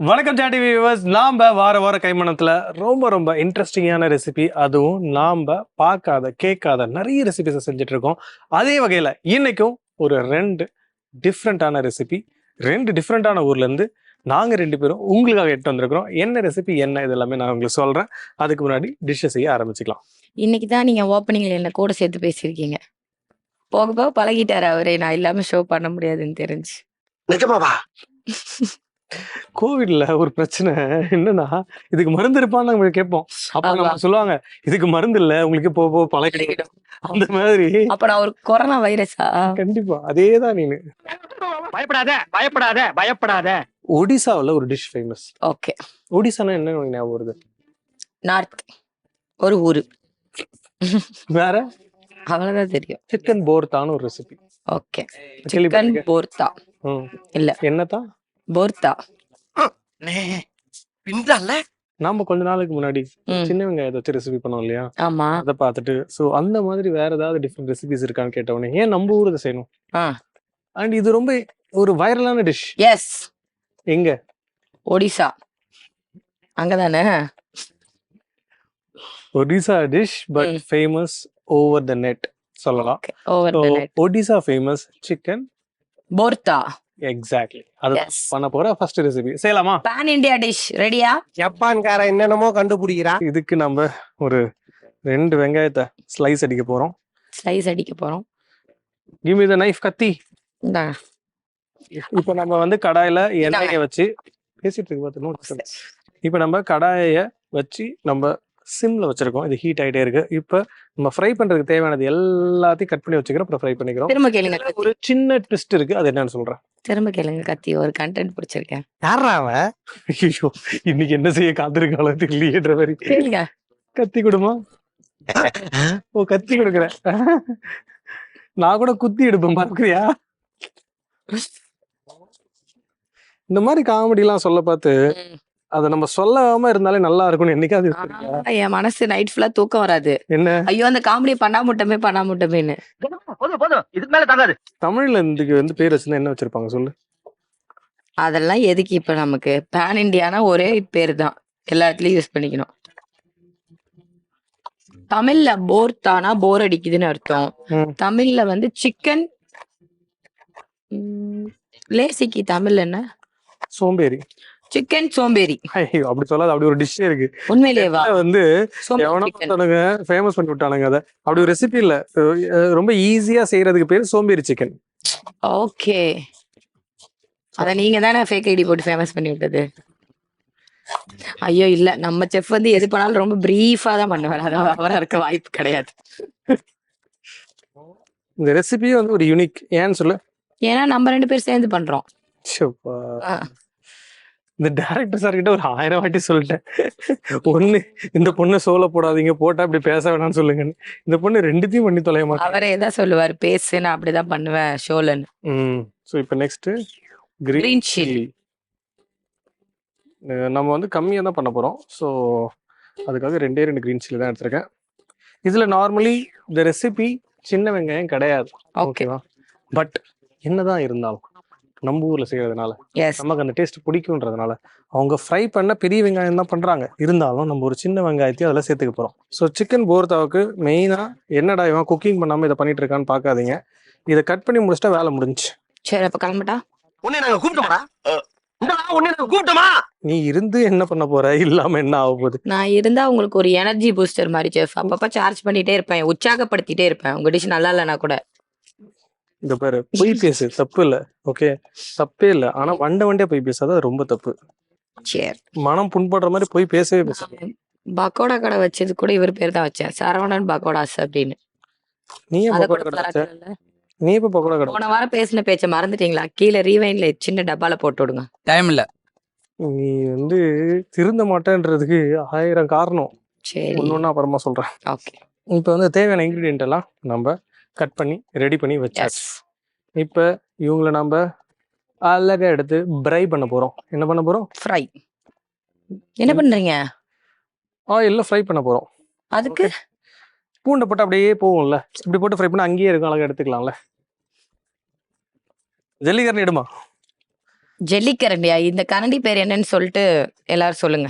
வணக்கம் சாட்டி வியூவர்ஸ் நாம வார வார கைமணத்துல ரொம்ப ரொம்ப இன்ட்ரெஸ்டிங்கான ரெசிபி அதுவும் நாம பார்க்காத கேட்காத நிறைய ரெசிபிஸை செஞ்சுட்டு இருக்கோம் அதே வகையில இன்னைக்கும் ஒரு ரெண்டு டிஃப்ரெண்டான ரெசிபி ரெண்டு டிஃப்ரெண்டான ஊர்ல இருந்து நாங்க ரெண்டு பேரும் உங்களுக்காக எடுத்து வந்திருக்கிறோம். என்ன ரெசிபி என்ன இது எல்லாமே நான் உங்களுக்கு சொல்றேன். அதுக்கு முன்னாடி டிஷ்ஷை செய்ய ஆரம்பிச்சுக்கலாம். இன்னைக்கு தான் நீங்க ஓப்பனிங்ல என்ன கூட சேர்த்து பேசியிருக்கீங்க. போக போக பழகிட்டாரு அவரே. நான் இல்லாம ஷோ பண்ண முடியாதுன்னு தெரிஞ்சு. நிஜமாவா? கோவிட்ல ஒரு பிரச்சனை என்னன்னா இதுக்கு மருந்து இருப்பான்னு நம்ம கேட்போம். அப்ப நம்ம. சொல்லுவாங்க இதுக்கு மருந்து இல்ல உங்களுக்கு போக போக பழகிடும். அந்த மாதிரி. அப்ப நான் ஒரு கொரோனா வைரஸா? கண்டிப்பா அதேதான் நீனு. பயப்படாத பயப்படாத பயப்படாத. ஒடிசாவுல ஒரு டிஷ் ஃபேமஸ் ஓகே. ஒடிசானா என்ன உனக்கு ஞாபகம் வருது? நார்த் ஒரு ஊரு. வேற? அவ்வளவுதான் தெரியும். சிக்கன் போர்த்தான்னு ஒரு ரெசிபி ஓகே. சிக்கன் போர்த்தா இல்ல. என்னதான் போர்த்தா. நாம கொஞ்ச நாளுக்கு முன்னாடி ம். சின்ன வெங்காயத்தை வச்சு ரெசிபி பண்ணோம் இல்லையா? ஆமா. அதை பார்த்துட்டு சோ அந்த மாதிரி வேற ஏதாவது டிஃப்ரெண்ட் ரெசிபிஸ் இருக்கான்னு கேட்ட உடனே ஏன் நம்ம ஊர் இதை செய்யணும்? ஆ. அண்ட் இது ரொம்ப ஒரு வைரலான டிஷ் எஸ் எங்க? ஒடிசா. அங்கதானே? Odisha dish but. Famous over the net சொல்லலாம். Over So, the net Odisha famous chicken bhorta. Exactly அது. பண்ண போற ஃபர்ஸ்ட் ரெசிபி செய்யலாமா? பேன் இந்தியா டிஷ் ரெடியா ஜப்பான்கார என்னென்னமோ கண்டுபிடிக்கிறான். இதுக்கு நம்ம ஒரு ரெண்டு வெங்காயத்தை ஸ்லைஸ் அடிக்க போறோம். ஸ்லைஸ் அடிக்க போறோம். கிவ் மீ த நைஃப் கத்தி. இப்போ நம்ம வந்து கடாயில எண்ணெயை வச்சு பேசிட்டு இருக்கு பார்த்து. இப்போ நம்ம கடாயை வச்சு நம்ம சிம்ல வச்சிருக்கோம். இது ஹீட் ஆயிட்டே இருக்கு. இப்போ நம்ம ஃப்ரை பண்றதுக்கு தேவையானது எல்லாத்தையும் கட் பண்ணி வச்சுக்கிறோம். அப்புறம் ஃப்ரை பண்ணிக்கிறோம். திரும்ப கேளுங்க. ஒரு சின்ன ட்விஸ்ட் இருக்கு. அது என்னன்னு சொல்றேன். திரும்ப கேளுங்க கத்தி. ஒரு கண்டென்ட் பிடிச்சிருக்கேன். யாரா அவன்? ஐயோ இன்னைக்கு என்ன செய்ய காத்திருக்காளோ தெரியலையேன்ற மாதிரி. கேளுங்க. கத்தி கொடுமா? ஓ கத்தி கொடுக்குறேன். நான் கூட குத்தி எடுப்பேன் பார்க்கறியா? இந்த மாதிரி காமெடி எல்லாம் சொல்ல பார்த்து. அதை நம்ம சொல்லாம இருந்தாலே நல்லா இருக்கும்னு என்னைக்காவது யோசிச்சிருக்கியா? என் மனசு நைட் ஃபுல்லா தூக்கம் வராது. என்ன? ஐயோ அந்த காமெடி பண்ணா முட்டமே பண்ணா முட்டமேன்னு. போதும் போதும் இதுக்கு மேல தாங்காது. தமிழ்ல இதுக்கு வந்து பேர் வச்சிருந்தா என்ன வச்சிருப்பாங்க சொல்லு? அதெல்லாம் எதுக்கு இப்ப நமக்கு? பேன் இண்டியானா ஒரே பேர் தான் எல்லா இடத்துலயும் யூஸ் பண்ணிக்கணும். தமிழ்ல போர்த்தானா போர் அடிக்குதுன்னு அர்த்தம். ம். தமிழ்ல வந்து சிக்கன் லேசிக்கு தமிழ்ல என்ன? சோம்பேறி. சிக்கன் சோம்பேறி. ஐயோ அப்படி சொல்லாத. அப்படி ஒரு டிஷ்ஷே இருக்கு. உண்மையிலேவா வந்து சோம்பேறி எவனோ chicken. ஒருத்தனுங்க ஃபேமஸ் பண்ணி விட்டானுங்க அதை. அப்படி ஒரு ரெசிபி இல்ல. ரொம்ப ஈஸியா செய்யறதுக்கு பேர் சோம்பேறி சிக்கன் ஓகே அத நீங்க தானே ஃபேக் ஐடி போட்டு ஃபேமஸ் பண்ணி விட்டது. ஐயோ இல்ல. நம்ம செஃப் வந்து எது பண்ணாலும் ரொம்ப பிரீஃபா தான் பண்ணுவார். அதான் அவரா இருக்க வாய்ப்பு கிடையாது. இந்த ரெசிபியே வந்து ஒரு யூனிக் ஏன்னு சொல்லு. ஏன்னா நம்ம ரெண்டு பேர் சேர்ந்து பண்றோம். இந்த டேரக்டர் சார் கிட்ட ஒரு ஆயிரம் வாட்டி சொல்லிட்டேன். ஒண்ணு இந்த பொண்ணை சோல போடாதீங்க போட்டா இப்படி பேச வேணாம்னு சொல்லுங்க இந்த பொண்ணு ரெண்டுத்தையும் பண்ணி தொலைய மாட்டேன் அவரே தான் சொல்லுவார் பேசு நான் அப்படிதான் பண்ணுவேன் ஷோலன்னு ம் ஸோ இப்போ நெக்ஸ்ட் கிரீன். சில்லி நம்ம வந்து கம்மியாக தான் பண்ண போகிறோம் ஸோ அதுக்காக ரெண்டே ரெண்டு க்ரீன் சில்லி தான் எடுத்திருக்கேன். இதில் நார்மலி இந்த ரெசிபி சின்ன வெங்காயம் கிடையாது. ஓகே ஓகேவா பட் என்னதான் இருந்தாலும் நம்ம ஊரில் செய்கிறதுனால எஸ் நமக்கு அந்த டேஸ்ட் பிடிக்குன்றதுனால அவங்க ஃப்ரை பண்ண பெரிய வெங்காயம் தான் பண்றாங்க. இருந்தாலும் நம்ம ஒரு சின்ன வெங்காயத்தையும் அதில் சேர்த்துக்க போறோம். ஸோ சிக்கன் போர்த்தாவுக்கு மெயினா என்னடா இவன் குக்கிங் பண்ணாம இதை பண்ணிட்டு இருக்கான்னு பார்க்காதீங்க. இதை கட் பண்ணி முடிச்சிட்டா வேலை முடிஞ்சுச்சு. சரி அப்ப கிளம்பட்டா? உன்னை நாங்க கூப்பிட்டோமா உன்னை நாங்க கூப்பிட்டோமா? நீ இருந்து என்ன பண்ண போற? இல்லாம என்ன ஆக போகுது? நான் இருந்தா உங்களுக்கு ஒரு எனர்ஜி பூஸ்டர் மாதிரி செஃப் அப்பப்ப சார்ஜ் பண்ணிட்டே இருப்பேன் உற்சாகப்படுத்திட்டே இருப்பேன். உங்க டிஷ் நல்லா இல்லைனா கூட. இந்த பேரு பொய் பேசு. தப்பு இல்ல ஓகே தப்பே இல்ல. ஆனா வண்ட வண்டியா பொய் பேசாத அது ரொம்ப தப்பு. சரி. மனம் புண்படுற மாதிரி போய் பேசவே பேசாத பக்கோடா கடை வச்சது கூட இவர் பேர் தான் வச்சேன் சரவணன் பக்கோடாஸ் அப்படின்னு. நீ பக்கோடா கூட வச்ச? நீ இப்ப பக்கோடா கடை போன வாரம் பேசின பேச்ச மறந்துட்டீங்களா? கீழே ரீவைன்ல சின்ன டப்பால போட்டு விடுங்க. டைம் இல்ல. நீ வந்து திருந்த மாட்டேன்றதுக்கு ஆயிரம் காரணம். சரி. ஒன்னு அப்புறமா சொல்றேன். ஓகே இப்போ வந்து தேவையான இன்க்ரீடியன்ட் எல்லாம் நம்ம கட் பண்ணி ரெடி பண்ணி வச்சாச்சு. இப்போ இவங்கள நம்ம அழகா எடுத்து ப்ரை பண்ண போறோம். என்ன பண்ண போறோம்? ஃப்ரை என்ன பண்றீங்க? ஆயில்ல ஃப்ரை பண்ண போறோம். அதுக்கு? பூண்டை போட்டு அப்படியே போகும்ல இப்படி போட்டு ஃப்ரை பண்ணி அங்கேயே இருக்கும். அழகா எடுத்துக்கலாம்ல. ஜல்லிக்கரணி எடுமா? ஜெல்லிக்கரண்டியா? இந்த கரண்டி பேர் என்னன்னு சொல்லிட்டு எல்லாரும் சொல்லுங்க.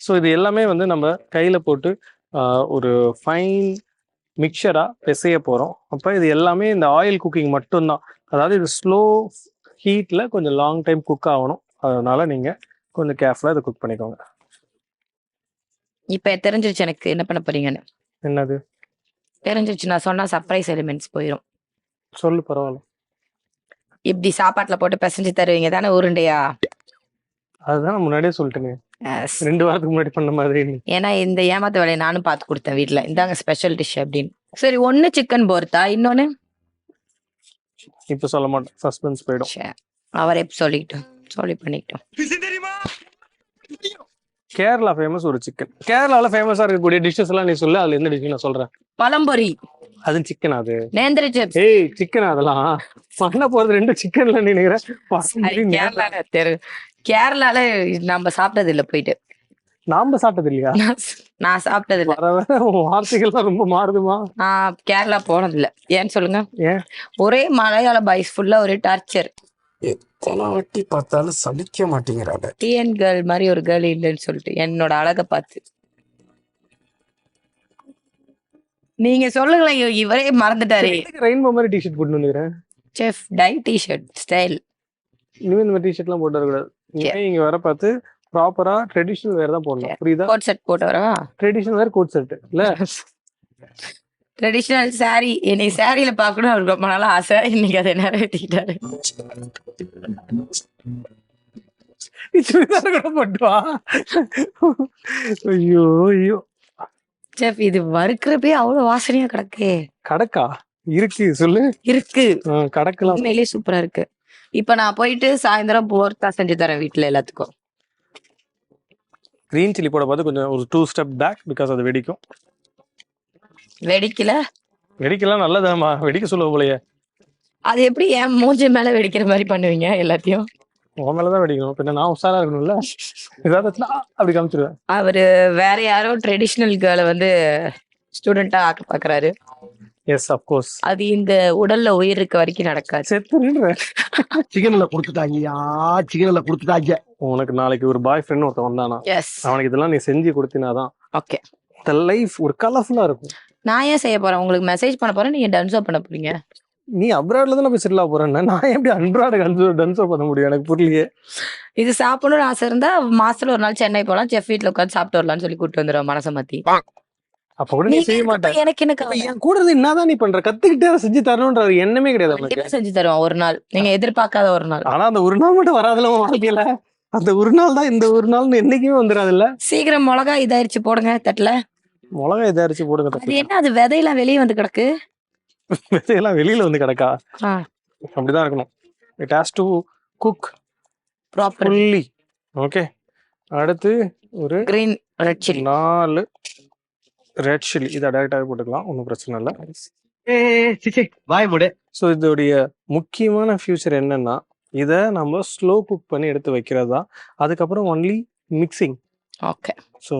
ஸோ இது எல்லாமே வந்து நம்ம கையில போட்டு ஆஹ், ஒரு ஃபைன் மிக்சரா பிசைய போறோம். அப்போ இது எல்லாமே இந்த ஆயில் குக்கிங் மட்டும்தான். அதாவது இது ஸ்லோ ஹீட்ல கொஞ்சம் லாங் டைம் குக் ஆகணும். அதனால நீங்க கொஞ்சம் கேர்ஃபுல்லா இதை குக் பண்ணிக்கோங்க. இப்ப தெரிஞ்சிருச்சு எனக்கு என்ன பண்ண போறீங்கன்னு. என்னது? தெரிஞ்சிருச்சு. நான் சொன்னா சர்ப்ரைஸ் எலிமெண்ட்ஸ் போயிடும் சொல்லு பரவாயில்ல. இப்படி சாப்பாட்டுல போட்டு பிசைஞ்சு தருவீங்க. தானே உருண்டையா? அதுதான் முன்னாடியே சொல்லிட்டேனே. Yes. ரெண்டு வாரத்துக்கு முன்னாடி பண்ண மாதிரி. ஏன்னா இந்த ஏமாத்த வேலையை நானும் பார்த்து கொடுத்தேன் வீட்ல. இந்தாங்க ஸ்பெஷல் டிஷ் அப்படின்னு. சரி ஒண்ணு சிக்கன் போர்த்தா இன்னொன்னு? இப்ப சொல்ல மாட்டேன். சஸ்பென்ஸ் போயிடும். அவர் சொல்லிக்கிட்டோம் சொல்லி பண்ணிக்கிட்டோம். கேரளா ஃபேமஸ் ஒரு சிக்கன் கேரளால ஃபேமஸா இருக்கக்கூடிய டிஷ்ஷஸ் எல்லாம் நீ சொல்லு அதுல எந்த டிஷ் நான் சொல்றேன்? பழம்பொரி. அது சிக்கன் அது. நேந்திர சிப்ஸ் ஏய் சிக்கன் அதெல்லாம். பண்ண போறது ரெண்டு சிக்கன்ல நினைக்கிறேன். கேரளால நம்ம சாப்பிட்டது இல்ல போயிட்டு. நாம சாப்பிட்டது இல்லையா நான் சாப்பிட்டது இல்ல வர வர உன் வார்த்தைகள்லாம் ரொம்ப மாறுதுமா? நான் கேரளா போனது இல்ல ஏன்னு சொல்லுங்க? ஏன்? ஒரே மலையாள பாய்ஸ் ஃபுல்லா ஒரே டார்ச்சர் எத்தனை வாட்டி பார்த்தாலும் சலிக்க மாட்டேங்கிறாட டிஎன் கேர்ள் மாதிரி ஒரு கேர்ள் இல்லைன்னு சொல்லிட்டு என்னோட அழகை பார்த்து. நீங்க சொல்லுங்களேன் இவ- இவரே மறந்துட்டாரு. ரெயின்போ மாதிரி டிஷர்ட் போட்டு வந்துக்கிறேன் செஃப் டை டிஷர்ட் ஸ்டைல் இனிமே இந்த மாதிரி டிஷர்ட் எல்லாம் போட்டு வரக்கூடாது இங்க வர பார்த்து ப்ராப்பரா ட்ரெடிஷனல் வேர் தான் போடணும். புரியுதா? கோட் செட் போட்டு வரவா ட்ரெடிஷனல் வேர் கோட் செட் இல்ல? Traditional saree. என்னை சாரியில பார்க்கணும் அவருக்கு ரொம்ப நாளா ஆசை. இன்னைக்கு அதை நிறைவேற்றிக்கிட்டாரு சுடிதார் கூட போட்டு வா. ஐயோ ஐயோ. செஃப் இது வறுக்கிறப்பே அவ்வளவு வாசனையா கிடக்கு. கடக்கா? இருக்கு சொல்லு. இருக்கு. கடக்கலாம். உண்மையிலேயே சூப்பரா இருக்கு. இப்ப நான் போயிட்டு சாயந்தரம் போர்த்தா செஞ்சு தரேன் வீட்ல எல்லாத்துக்கும். கிரீன் சில்லி போட பார்த்து கொஞ்சம் ஒரு டூ ஸ்டெப் பேக் பிகாஸ் அது வெடிக்கும். வெடிக்கல? வெடிக்கலாம் நல்லதாம்மா வெடிக்க சொல்லுவ போலயே. அது எப்படி என் மூஞ்சி மேல வெடிக்கிற மாதிரி பண்ணுவீங்க எல்லாத்தையும்? உன் மேலதான் வெடிக்கணும். பின்ன நான் உஷாரா இருக்கணும்ல. ஏதாவது அப்படி காமிச்சிருவேன். அவரு வேற யாரோ ட்ரெடிஷ்னல் கேர்ளை வந்து ஸ்டூடெண்டா ஆக்க பாக்குறாரு. எஸ் அப்கோர்ஸ் அது இந்த உடல்ல உயிர் இருக்க வரைக்கும் நடக்காது. செத்துன்ற சிக்கன்ல கொடுத்துட்டாங்கய்யா. சிக்கன்ல கொடுத்துட்டாங்க. உனக்கு நாளைக்கு ஒரு பாய் ஃப்ரெண்ட் ஒருத்தன் வந்தானா? எஸ் அவனுக்கு இதெல்லாம் நீ செஞ்சு கொடுத்தினாதான். ஓகே இந்த லைஃப் ஒரு கலர்ஃபுல்லா இருக்கும். நான் ஏன் செய்ய போறேன்? உங்களுக்கு மெசேஜ் பண்ண போறேன் நீங்க டன்ஸோ பண்ண போறீங்க? நீ அப்ராட்ல தானே போய் செட்டில் ஆக போறேன்னா நான் எப்படி அன்றாட டன்ஸோ பண்ண முடியும்? எனக்கு புரியலையே. இது சாப்பிடணும்னு ஆசை இருந்தா மாசத்துல ஒரு நாள் சென்னை போலாம் செஃப் வீட்ல உட்காந்து சாப்பிட்டு வரலாம்னு சொல்லி கூட்டு வந்துடுவோம் மனசை மாத்தி. அப்ப கூட நீ செய்ய மாட்டேன் எனக்கு கவலை? என் கூட என்னதான் நீ பண்ற? கத்துக்கிட்டே அதை செஞ்சு தரணும்ன்ற எண்ணமே கிடையாது கண்டிப்பா செஞ்சு தருவோம் ஒரு நாள். நீங்க எதிர்பார்க்காத ஒரு நாள். ஆனா அந்த ஒரு நாள் மட்டும் வராதுல உன் வாழ்க்கையில? அந்த ஒரு நாள் தான் இந்த ஒரு நாள் என்னைக்குமே வந்துடாதுல்ல சீக்கிரம் மிளகா இதாயிருச்சு போடுங்க தட்டுல. மிளகா இதை அரைச்சு போடுங்க என்ன அது விதையெல்லாம் வெளியே வந்து கிடக்கு? விதையெல்லாம் வெளியில வந்து கிடக்கா. அப்படிதான் இருக்கணும். It has to cook proper. Fully. Okay. அடுத்து ஒரு கிரீன் ரெட் சில்லி. நாலு ரெட் சில்லி இதை டேரக்டாகவே போட்டுக்கலாம் ஒன்றும் பிரச்சனை இல்லை. வாய் மூடு. ஸோ இதோடைய முக்கியமான ஃபியூச்சர் என்னன்னா இதை நம்ம ஸ்லோ குக் பண்ணி எடுத்து வைக்கிறது தான் அதுக்கப்புறம் ஒன்லி மிக்சிங் ஓகே ஸோ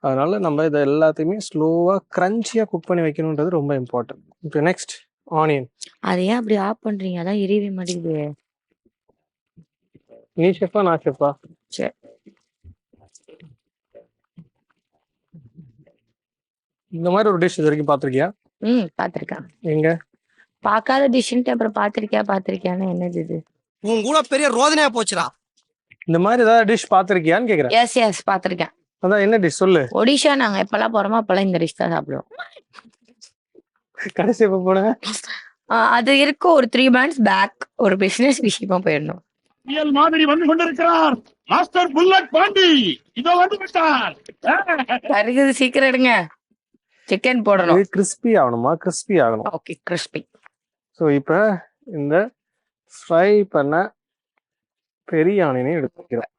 அதனால நம்ம இதை எல்லாத்தையுமே ஸ்லோவாக க்ரன்ச்சியாக குக் பண்ணி வைக்கணுன்றது ரொம்ப இம்பார்ட்டன்ட் இப்போ நெக்ஸ்ட் ஆனியன் அது ஏன் அப்படி ஆஃப் பண்றீங்க? அதான் எரியவே மாட்டேங்குது நீ ஷெஃபா நான் ஷெஃபா சரி. இந்த மாதிரி ஒரு டிஷ் இது வரைக்கும் பார்த்துருக்கியா? ம் பாத்திருக்கேன் எங்க? பார்க்காத டிஷ்ன்ட்டு அப்புறம் பாத்திருக்கியா பாத்திருக்கியான்னு என்னது இது? உன் கூட பெரிய ரோதனையா போச்சுடா. இந்த மாதிரி ஏதாவது டிஷ் பார்த்துருக்கியான்னு கேட்குறேன் எஸ் எஸ் பாத்திருக்கேன் அதான் என்ன டிஷ் சொல்லு? ஒடிஷா நாங்க எப்பெல்லாம் போறோமோ அப்பெல்லாம் இந்த டிஷ் தான் சாப்பிடுவோம். கடைசி எப்போ ஆஹ் அது இருக்கு ஒரு த்ரீ மந்த்ஸ் பேக் ஒரு பிசினஸ் விஷயமா போயிருந்தோம். புயல் மாதிரி வந்து கொண்டிருக்கிறார். மாஸ்டர் புல்லட் பாண்டி இதோ வந்து விட்டார். சீக்கிரம் எடுங்க. சிக்கன் போடணும். கிறிஸ்பி ஆகணுமா? கிறிஸ்பி ஆகணும். ஓகே கிறிஸ்பி ஸோ இப்போ இந்த ஃப்ரை பண்ண பெரிய ஆனியனை எடுத்து வைக்கிறோம்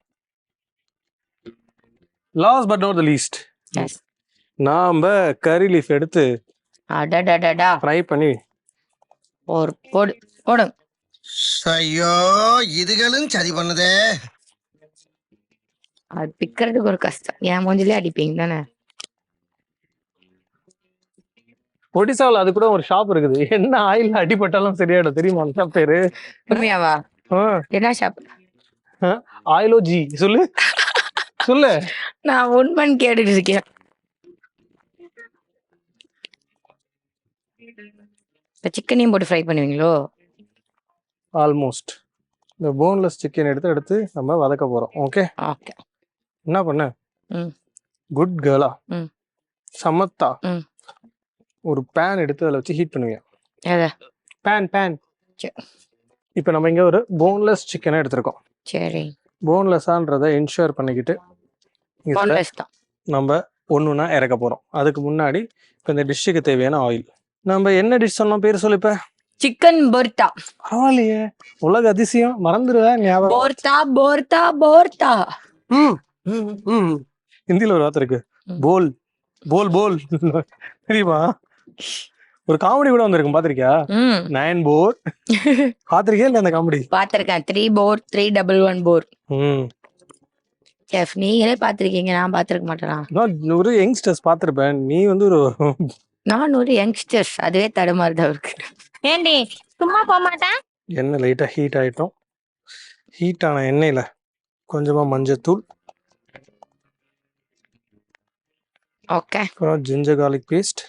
last but not the least நாம கறி லீஃப் எடுத்து அடடடடா. ஃப்ரை பண்ணி ஒரு போடு போடுங்க ஐயோ இதுகளும் சரி பண்ணுதே. அது பிக்கிறதுக்கு ஒரு கஷ்டம். என் மூஞ்சிலே அடிப்பீங்க தானே ஒடிசாவில் அது கூட ஒரு ஷாப் இருக்குது. என்ன ஆயில் அடிபட்டாலும் சரியாயிடும் தெரியுமா? அந்த பேரு? உண்மையாவா? என்ன ஷாப் ஆயிலோ ஜி சொல்லு. சொல்லு. நான் உண்மைன்னு கேட்டுட்டு இருக்கேன். சிக்கனையும் போட்டு ஃப்ரை பண்ணுவீங்களோ? ஆல்மோஸ்ட் இந்த போன்லெஸ் சிக்கன் எடுத்து எடுத்து நம்ம வதக்க போறோம். ஓகே ஓகே என்ன பண்ண. குட் கேர்ளா ம். சமத்தா. ஒரு பேன் எடுத்து அதில் வச்சு ஹீட் பண்ணுவீங்க. Pan pan. இப்போ நம்ம இங்கே ஒரு போன்லெஸ் சிக்கனை எடுத்திருக்கோம். சரி. போன்லெஸ்ஸான்றதை இன்ஷூர் பண்ணிக்கிட்டு நம்ம ஒன்றுனா இறக்க போகிறோம் அதுக்கு முன்னாடி இப்போ இந்த டிஷ்ஷுக்கு தேவையான ஆயில் நம்ம என்ன டிஷ் சொன்னோம்? பேர் சொல்லு இப்போ. சிக்கன் போர்ட்டா பரவாயில்லையே. உலக அதிசயம். மறந்துடுவேன் ஞாபகம். போர்ட்டா போர்ட்டா போர்ட்டா ம். ஹிந்தில ஒரு வார்த்தை இருக்கு. போல் போல் போல். தெரியுமா? ஒரு காமெடி கூட வந்திருக்கும் பாத்திருக்கியா? ம். நயன் போர் பாத்திருக்கியா இல்ல அந்த காமெடி பார்த்துருக்கேன் three four three double one four chef நீங்களே பார்த்துருக்கீங்க நான் பார்த்துருக்க மாட்டேனா? நான் ஒரு யங்ஸ்டர்ஸ் பார்த்திருப்பேன் நீ வந்து ஒரு நான் ஒரு யங்ஸ்டர்ஸ் அதுவே தடுமாறுதா இருக்கு ஏண்டி சும்மா போக மாட்டேன் எண்ணெய் லைட்டா ஹீட் ஆயிட்டோம். ஹீட் ஆன எண்ணெயில கொஞ்சமா மஞ்சத்தூள். ஓகே அப்புறம் ஜிஞ்சர் garlic பேஸ்ட்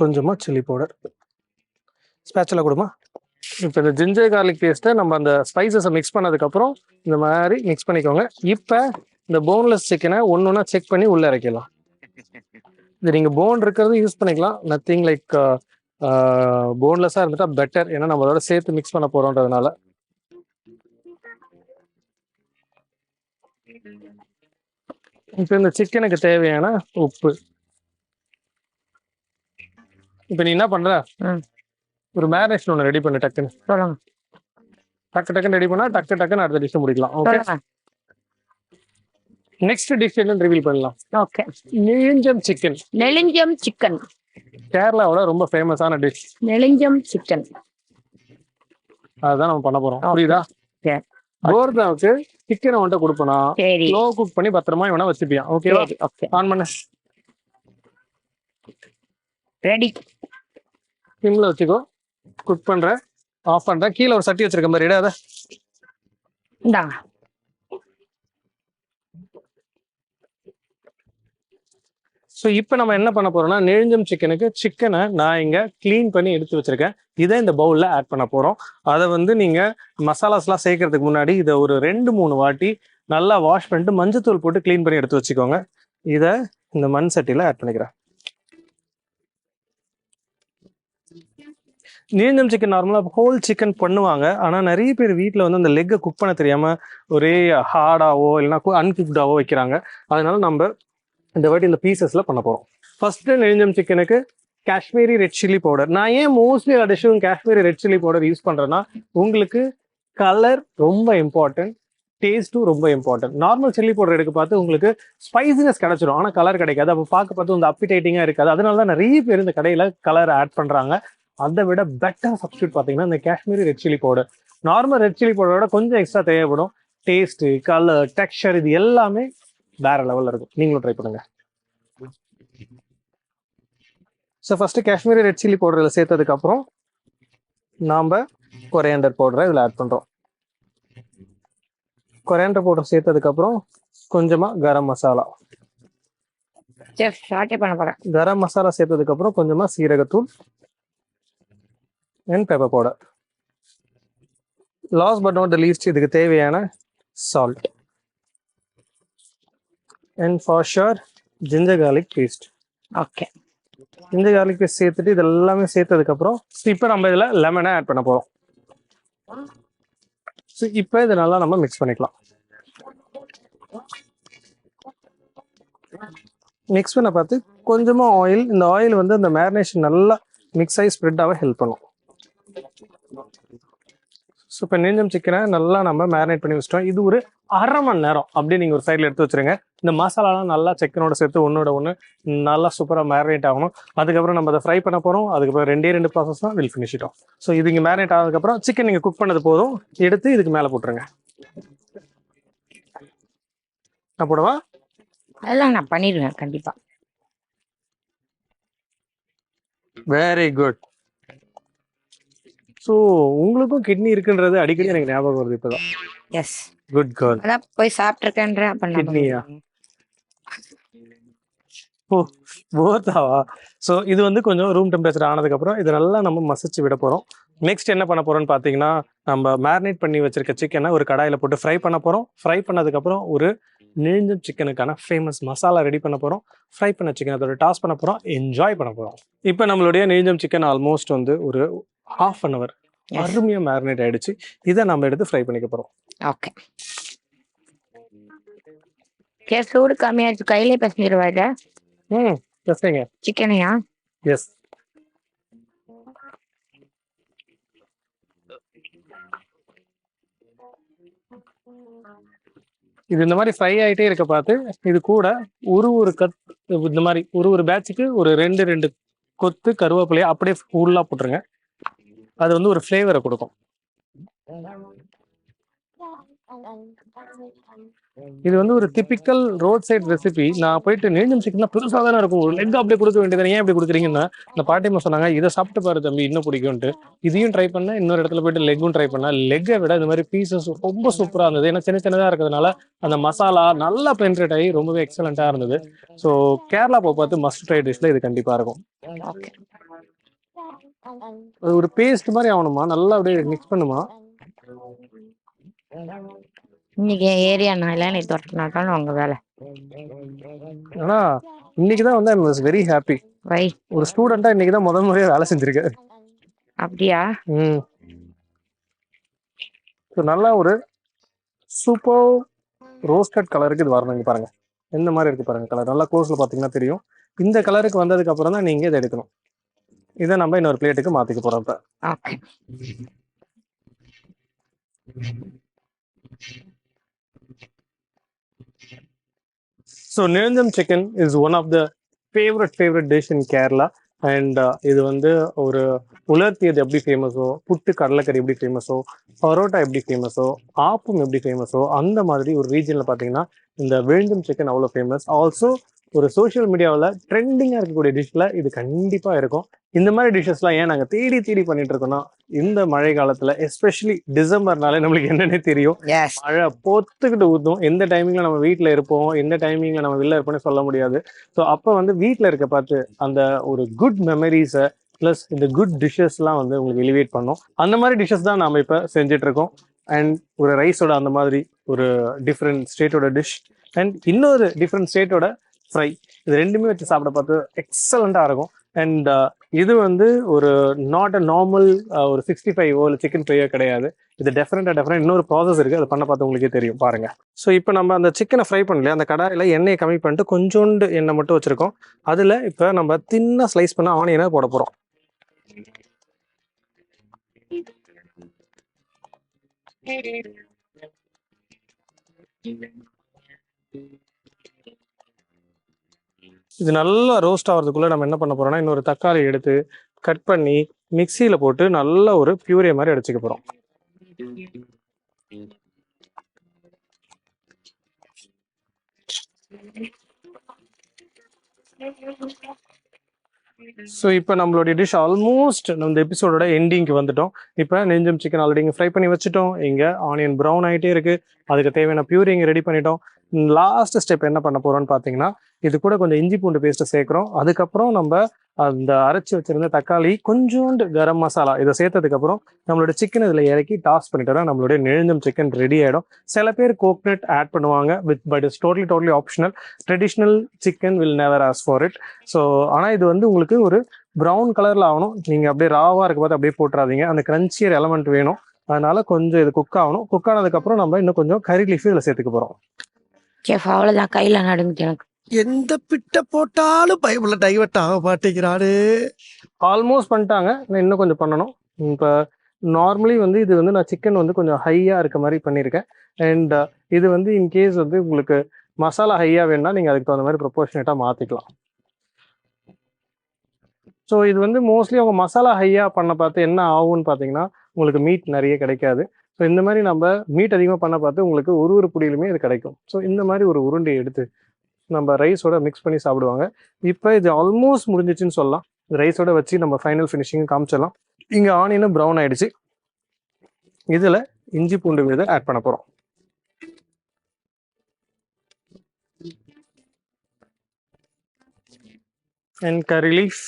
கொஞ்சமாக சில்லி பவுடர் ஸ்பேச்சலா கொடுமா? இப்போ இந்த ஜிஞ்சர் கார்லிக் பேஸ்ட்டை நம்ம அந்த ஸ்பைசஸை மிக்ஸ் பண்ணதுக்கப்புறம் இந்த மாதிரி மிக்ஸ் பண்ணிக்கோங்க. இப்போ இந்த போன்லெஸ் சிக்கனை ஒன்று ஒன்றா செக் பண்ணி உள்ளே இறக்கிடலாம். இது நீங்கள் போன் இருக்கிறது யூஸ் பண்ணிக்கலாம். நத்திங் லைக் போன்லெஸ்ஸாக இருந்துட்டா பெட்டர் ஏன்னா நம்ம அதோட சேர்த்து மிக்ஸ் பண்ண போகிறோன்றதுனால இப்போ இந்த சிக்கனுக்கு தேவையான உப்பு. இப்போ நீ என்ன பண்ற. ஒரு மேரினேஷன் ஒன்று ரெடி பண்ணு டக்குன்னு. சொல்லுங்க. டக்கு டக்குன்னு ரெடி பண்ணா டக்கு டக்குன்னு அடுத்த டிஷ் முடிக்கலாம் ஓகே நெக்ஸ்ட் டிஷ் என்னன்னு ரிவீல் பண்ணலாம். ஓகே. நெழிஞ்சம் சிக்கன் நெலிஞ்சம் சிக்கன் கேரளாவோட ரொம்ப ஃபேமஸான டிஷ் நெலிஞ்சம் சிக்கன் அதுதான் நம்ம பண்ண போறோம். புரியுதா. கோர்தாவுக்கு சிக்கனை வந்துட்டு கொடுப்பனா ஸ்லோ குக் பண்ணி பத்திரமா ஓகேவா சரி ஓகே. ஆன் பண்ண. ரெடி சிம்ல வச்சுக்கோ. குக் பண்ற ஆஃப் பண்ற. கீழே ஒரு சட்டி வச்சிருக்க மாதிரி இடாத இந்தாங்க ஸோ இப்போ நம்ம என்ன பண்ண போறோம்னா நெழிஞ்சம் சிக்கனுக்கு சிக்கனை நான் இங்க க்ளீன் பண்ணி எடுத்து வச்சிருக்கேன். இதை இந்த பவுல்ல ஆட் பண்ண போறோம். அதை வந்து நீங்க மசாலாஸ்லாம் சேர்க்கறதுக்கு முன்னாடி இதை ஒரு ரெண்டு மூணு வாட்டி நல்லா வாஷ் பண்ணிட்டு மஞ்சத்தூள் போட்டு க்ளீன் பண்ணி எடுத்து வச்சுக்கோங்க. இதை இந்த மண் சட்டியில ஆட் பண்ணிக்கிறேன். நீந்தம் சிக்கன் நார்மலாக ஹோல் சிக்கன் பண்ணுவாங்க. ஆனால் நிறைய பேர் வீட்டில் வந்து அந்த லெக்கை குக் பண்ண தெரியாமல் ஒரே ஹார்டாவோ இல்லைன்னா அன்குக்டாவோ வைக்கிறாங்க. அதனால நம்ம இந்த வாட்டி இந்த பீசஸில் பண்ண போகிறோம் ஃபஸ்ட்டு நெஞ்சம் சிக்கனுக்கு காஷ்மீரி ரெட் சில்லி பவுடர் நான் ஏன் mostly டிஷ்ஷும் Kashmiri red chilli powder use பண்ணுறேன்னா உங்களுக்கு கலர் ரொம்ப இம்பார்ட்டன்ட் டேஸ்ட்டும் ரொம்ப இம்பார்ட்டன்ட் நார்மல் சில்லி பவுடர் எடுக்க பார்த்து உங்களுக்கு ஸ்பைசினஸ் கிடைச்சிரும். ஆனால் கலர் கிடைக்காது. அப்போ பார்க்க பார்த்து வந்து அப்பிடைட்டிங்காக இருக்காது. அதனால தான் நிறைய பேர் இந்த கடையில் கலர் ஆட் பண்ணுறாங்க அதை விட பெட்டர் சப்ஸ்டியூட் பார்த்தீங்கன்னா இந்த Kashmiri red chilli powder normal red chilli பவுடரோட கொஞ்சம் எக்ஸ்ட்ரா தேவைப்படும். டேஸ்ட் கலர் டெக்ஸ்சர் இது எல்லாமே வேற லெவல்ல இருக்கும். நீங்களும் ட்ரை பண்ணுங்க. So first Kashmiri red chilli பவுடரில் சேர்த்ததுக்கு அப்புறம் நாம கொரையாண்டர் பவுடரை இதில் ஆட் பண்றோம். கொரையாண்டர் பவுடர் சேர்த்ததுக்கு அப்புறம் கொஞ்சமா கரம் மசாலா கரம் மசாலா சேர்த்ததுக்கு அப்புறம் கொஞ்சமா சீரகத்தூள் and pepper powder last but not the least இதுக்கு தேவையான salt and for sure ginger garlic paste okay இந்த garlic பேஸ்ட் சேர்த்துட்டு இது எல்லாமே சேர்த்ததுக்கு அப்புறம் இப்போ நம்ம இதுல லெமனை ஆட் பண்ண போறோம். ஸோ இப்போ இதை நல்லா நம்ம மிக்ஸ் பண்ணிக்கலாம். மிக்ஸ் பண்ண பார்த்து கொஞ்சமா ஆயில் இந்த ஆயில் வந்து அந்த மேரினேஷன் நல்லா மிக்ஸ் ஆகி ஸ்ப்ரெட் ஆக ஹெல்ப் பண்ணும். ஸோ இப்போ நெஞ்சம் சிக்கனை நல்லா நம்ம மேரினேட் பண்ணி வச்சிட்டோம். இது ஒரு அரை மணி நேரம் அப்படியே நீங்கள் ஒரு சைடில் எடுத்து வச்சிருங்க. இந்த மசாலாலாம் நல்லா சிக்கனோட சேர்த்து ஒன்னோட ஒன்று நல்லா சூப்பராக மேரினேட் ஆகணும். அதுக்கப்புறம் நம்ம அதை ஃப்ரை பண்ண போகிறோம் அதுக்கப்புறம் ரெண்டே ரெண்டு ப்ராசஸ் தான் வில் ஃபினிஷ் ஸோ இது இங்கே மேரினேட் ஆனதுக்கப்புறம் சிக்கன் நீங்கள் குக் பண்ணது போதும். எடுத்து இதுக்கு மேலே போட்டுருங்க. நான் போடவா? அதெல்லாம் நான் பண்ணிடுவேன் கண்டிப்பா. வெரி குட் ஸோ உங்களுக்கும் கிட்னி இருக்குன்றது அடிக்கடி எனக்கு ஞாபகம் வருது இப்பதான். எஸ் குட் கேர்ள் அதான் போய் சாப்பிட்டுருக்கேன்ற கிட்னியா? வருது. போத்தாவா? ஸோ இது வந்து கொஞ்சம் ரூம் டெம்பரேச்சர் ஆனதுக்கப்புறம் இது நல்லா நம்ம மசிச்சு விட போகிறோம் நெக்ஸ்ட் என்ன பண்ண போறோம்னு பார்த்தீங்கன்னா நம்ம மேரினேட் பண்ணி வச்சிருக்க சிக்கனை ஒரு கடாயில் போட்டு ஃப்ரை பண்ண போகிறோம் ஃப்ரை பண்ணதுக்கப்புறம் ஒரு நெஞ்சம் சிக்கனுக்கான ஃபேமஸ் மசாலா ரெடி பண்ண போகிறோம் ஃப்ரை பண்ண சிக்கன் அதோட டாஸ் பண்ண போகிறோம் என்ஜாய் பண்ண போகிறோம் இப்போ நம்மளுடைய நெஞ்சம் சிக்கன் ஆல்மோஸ்ட் வந்து ஒரு ஹாஃப் அன் Yes. அருமையாக மேரினேட் ஆயிடுச்சு. இதை நம்ம எடுத்து ஃப்ரை பண்ணிக்க போகிறோம் ஓகே கே சூடு கம்மியாச்சு. கையிலே பசஞ்சிருவா இத ம் ஜஸ்டிங்க சிக்கனையா எஸ் இது இந்த மாதிரி ஃப்ரை ஆயிட்டே இருக்க பார்த்து இது கூட ஒரு ஒரு கத் இந்த மாதிரி ஒரு ஒரு பேட்சுக்கு ஒரு ரெண்டு ரெண்டு கொத்து கருவேப்பிலையை அப்படியே ஃபுல்லாக போட்டுருங்க. அது வந்து ஒரு ஃப்ளேவரை கொடுக்கும். இது வந்து ஒரு டிபிக்கல் ரோட் சைட் ரெசிபி நான் போயிட்டு நெஞ்சம் சிக்கன் பெருசாக தானே இருக்கும். ஒரு லெக் அப்படியே கொடுக்க வேண்டியது ஏன் இப்படி கொடுக்குறீங்கன்னா இந்த பாட்டிமா சொன்னாங்க இதை சாப்பிட்டு பாரு தம்பி இன்னும் பிடிக்கும்ட்டு இதையும் ட்ரை பண்ணேன் இன்னொரு இடத்துல போயிட்டு லெக்கும் ட்ரை பண்ணேன் லெக்கை விட இந்த மாதிரி பீசஸ் ரொம்ப சூப்பராக இருந்தது. ஏன்னா சின்ன சின்னதாக இருக்கிறதுனால அந்த மசாலா நல்லா பென்ட்ரேட் ஆகி ரொம்பவே எக்ஸலண்ட்டாக இருந்தது. ஸோ கேரளா போய் பார்த்து மஸ்ட் ட்ரை டிஷ்ல இது கண்டிப்பாக இருக்கும். ஓகே அது ஒரு பேஸ்ட் மாதிரி ஆகணுமா? நல்லா அப்படியே மிக்ஸ் பண்ணுமா? இன்னைக்கு ஏரியா இல்லை நீ தொட்டினாட்டாலும் உங்க வேலை. ஆனா இன்னைக்கு தான் வந்து ஐ வெரி ஹாப்பி வை ஒரு ஸ்டூடெண்டா இன்னைக்கு தான் முதல் முறையாக வேலை செஞ்சிருக்கேன் அப்படியா? ம். ஸோ நல்லா ஒரு சூப்பர் ரோஸ்டட் கலருக்கு இது வரணும் பாருங்க. எந்த மாதிரி இருக்கு பாருங்க கலர் நல்லா க்ளோஸ்ல பாத்தீங்கன்னா தெரியும். இந்த கலருக்கு வந்ததுக்கு அப்புறம் தான் நீங்க இதை எடுக்கணும். இதை நம்ம இன்னொரு பிளேட்டுக்கு மாத்திக்க போறோம் so நிரஞ்சம் chicken is one of the favourite favourite dish in Kerala and இது வந்து ஒரு உலர்த்தியது எப்படி ஃபேமஸோ புட்டு கடலைக்கறி எப்படி ஃபேமஸோ பரோட்டா எப்படி ஃபேமஸோ ஆப்பம் எப்படி ஃபேமஸோ அந்த மாதிரி ஒரு ரீஜனில் பார்த்தீங்கன்னா இந்த விழுந்தம் சிக்கன் அவ்வளோ ஃபேமஸ் ஆல்சோ ஒரு சோஷியல் மீடியாவில் ட்ரெண்டிங்காக இருக்கக்கூடிய டிஷ்ல இது கண்டிப்பாக இருக்கும். இந்த மாதிரி டிஷ்ஷஸ்லாம் ஏன் நாங்கள் தேடி தேடி பண்ணிட்டு இருக்கோம்னா இந்த மழை காலத்தில் எஸ்பெஷலி டிசம்பர்னாலே நம்மளுக்கு என்னன்னே தெரியும். மழை பொத்துக்கிட்டு ஊற்றும் எந்த டைமிங்ல நம்ம வீட்டில் இருப்போம் எந்த டைமிங்ல நம்ம வெளில இருப்போம்னு சொல்ல முடியாது. ஸோ அப்போ வந்து வீட்டில் இருக்க பார்த்து அந்த ஒரு குட் மெமரிஸை ப்ளஸ் இந்த குட் டிஷ்ஷஸ்லாம் வந்து உங்களுக்கு எலிவேட் பண்ணும். அந்த மாதிரி டிஷ்ஷஸ் தான் நாம இப்போ செஞ்சுட்டு இருக்கோம். அண்ட் ஒரு ரைஸோட அந்த மாதிரி ஒரு டிஃப்ரெண்ட் ஸ்டேட்டோட டிஷ் அண்ட் இன்னொரு டிஃப்ரெண்ட் ஸ்டேட்டோட ஃப்ரை இது ரெண்டுமே வச்சு சாப்பிட பார்த்து எக்ஸலண்ட்டாக இருக்கும். அண்ட் uh, இது வந்து ஒரு நாட் அ நார்மல் ஒரு சிக்ஸ்டி ஃபைவ் இல்லை சிக்கன் ஃப்ரையோ கிடையாது. இது டெஃபரெண்டாக டெஃபரெண்ட் இன்னொரு ப்ராசஸ் இருக்குது அதை பண்ண பார்த்து உங்களுக்கே தெரியும். பாருங்க. ஸோ இப்போ நம்ம அந்த சிக்கனை ஃப்ரை பண்ணலையே? அந்த கடாயில் எண்ணெயை கம்மி பண்ணிட்டு கொஞ்சோண்டு எண்ணெய் மட்டும் வச்சுருக்கோம். அதில் இப்போ நம்ம தின்னாக ஸ்லைஸ் பண்ண ஆனியனை போட போகிறோம் இது நல்லா ரோஸ்ட் ஆகிறதுக்குள்ளே நம்ம என்ன பண்ண போகிறோம்னா இன்னொரு தக்காளி எடுத்து கட் பண்ணி மிக்சியில் போட்டு நல்ல ஒரு பியூரே மாதிரி அடிச்சுக்க போறோம். ஸோ இப்போ நம்மளுடைய டிஷ் ஆல்மோஸ்ட் இந்த எபிசோடோட எண்டிங்க்கு வந்துட்டோம். இப்போ நெஞ்சம் சிக்கன் ஆல்ரெடி இங்கே ஃப்ரை பண்ணி வச்சுட்டோம். இங்கே ஆனியன் ப்ரௌன் ஆகிட்டே இருக்கு. அதுக்கு தேவையான பியூரி இங்கே ரெடி பண்ணிட்டோம். லாஸ்ட் ஸ்டெப் என்ன பண்ண போறோம்னு பார்த்தீங்கன்னா இது கூட கொஞ்சம் இஞ்சி பூண்டு பேஸ்ட்டை சேர்க்குறோம். அதுக்கப்புறம் நம்ம அந்த அரைச்சி வச்சிருந்த தக்காளி கொஞ்சோண்டு கரம் மசாலா இதை சேர்த்ததுக்கு அப்புறம் நம்மளோட சிக்கன் இதில் இறக்கி டாஸ் பண்ணிட்டோம்னா நம்மளுடைய நெழுந்தம் சிக்கன் ரெடி ஆகிடும் சில பேர் கோக்னட் ஆட் பண்ணுவாங்க with but is totally totally optional traditional chicken will never ask for it so ஆனால் இது வந்து உங்களுக்கு ஒரு ப்ரௌன் கலரில் ஆகணும். நீங்கள் அப்படியே ராவாக இருக்க பார்த்து அப்படியே போட்டுறாதீங்க. அந்த கிரன்ச்சியர் எலமெண்ட் வேணும். அதனால கொஞ்சம் இது குக் ஆகணும். குக் ஆனதுக்கப்புறம் நம்ம இன்னும் கொஞ்சம் கறி லீஃப் இதில் சேர்த்துக்க போகிறோம் ஓகே அவ்வளவுதான். கையில் நடுங்குச்சு எனக்கு. எந்த பிட்ட போட்டாலும் பைபிள்ல டைவர்ட் ஆக மாட்டேங்கிறாரு ஆல்மோஸ்ட் பண்ணிட்டாங்க. நான் இன்னும் கொஞ்சம் பண்ணணும். இப்போ நார்மலி வந்து இது வந்து நான் சிக்கன் வந்து கொஞ்சம் ஹையாக இருக்க மாதிரி பண்ணியிருக்கேன். அண்ட் uh, இது வந்து இன்கேஸ் வந்து உங்களுக்கு மசாலா ஹையாக வேணும்னா நீங்கள் அதுக்கு தகுந்த மாதிரி ப்ரொபோர்ஷனேட்டாக மாற்றிக்கலாம் ஸோ இது வந்து மோஸ்ட்லி அவங்க மசாலா ஹையாக பண்ண பார்த்து என்ன ஆகும்னு பார்த்தீங்கன்னா உங்களுக்கு மீட் நிறைய கிடைக்காது. ஸோ இந்த மாதிரி நம்ம மீட் அதிகமாக பண்ண பார்த்து உங்களுக்கு ஒரு ஒரு புடியிலுமே இது கிடைக்கும். ஸோ இந்த மாதிரி ஒரு உருண்டை எடுத்து நம்ம ரைஸோட மிக்ஸ் பண்ணி சாப்பிடுவாங்க. இப்போ இது ஆல்மோஸ்ட் முடிஞ்சிச்சுன்னு சொல்லலாம். ரைஸோட வச்சு நம்ம ஃபைனல் ஃபினிஷிங் காமிச்சிடலாம். இங்கே ஆனியனும் ப்ரௌன் ஆயிடுச்சு. இதில் இஞ்சி பூண்டு விழுதை ஆட் பண்ண போகிறோம் அண்ட் கறி லீஃப்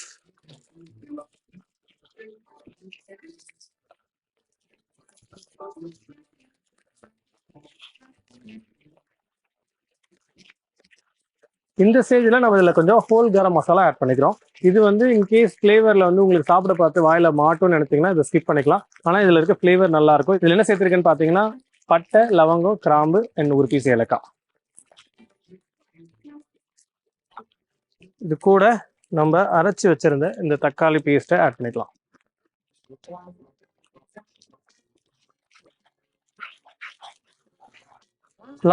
இந்த ஸ்டேஜில் நம்ம இதில் கொஞ்சம் ஹோல் கரம் மசாலா ஆட் பண்ணிக்கிறோம். இது வந்து இன்கேஸ் ஃப்ளேவரில் வந்து உங்களுக்கு சாப்பிட பார்த்து வாயில் மாட்டும்னு நினைச்சீங்கன்னா இதை ஸ்கிப் பண்ணிக்கலாம். ஆனால் இதில் இருக்க ஃப்ளேவர் நல்லா இருக்கும். இதில் என்ன சேர்த்துருக்குன்னு பார்த்தீங்கன்னா பட்டை லவங்கம் கிராம்பு அண்ட் ஒரு பீஸ் ஏலக்காய். இது கூட நம்ம அரைச்சி வச்சிருந்த இந்த தக்காளி பேஸ்ட்டை ஆட் பண்ணிக்கலாம்.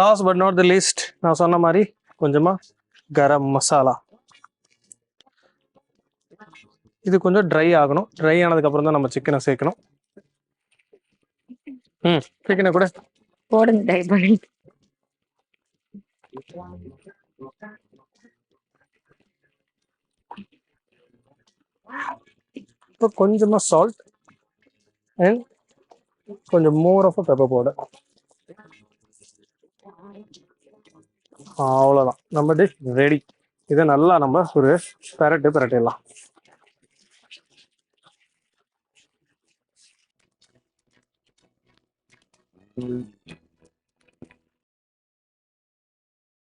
Last but not the least நான் சொன்ன மாதிரி கொஞ்சமா கரம் மசாலா. இது கொஞ்சம் ட்ரை ஆகணும். ட்ரை ஆனதுக்கு அப்புறம் தான் நம்ம சிக்கனை சேர்க்கணும். ம் சிக்கனை கூட. போடுங்க டைப் பண்ணி இப்போ கொஞ்சமா சால்ட் அண்ட் கொஞ்சம் மோர் ஆஃப் பெப்பர் பவுடர் அவ்வளோதான் நம்ம டிஷ் ரெடி இதை நல்லா நம்ம ஒரு பெரட்டு பெரட்டிடலாம்.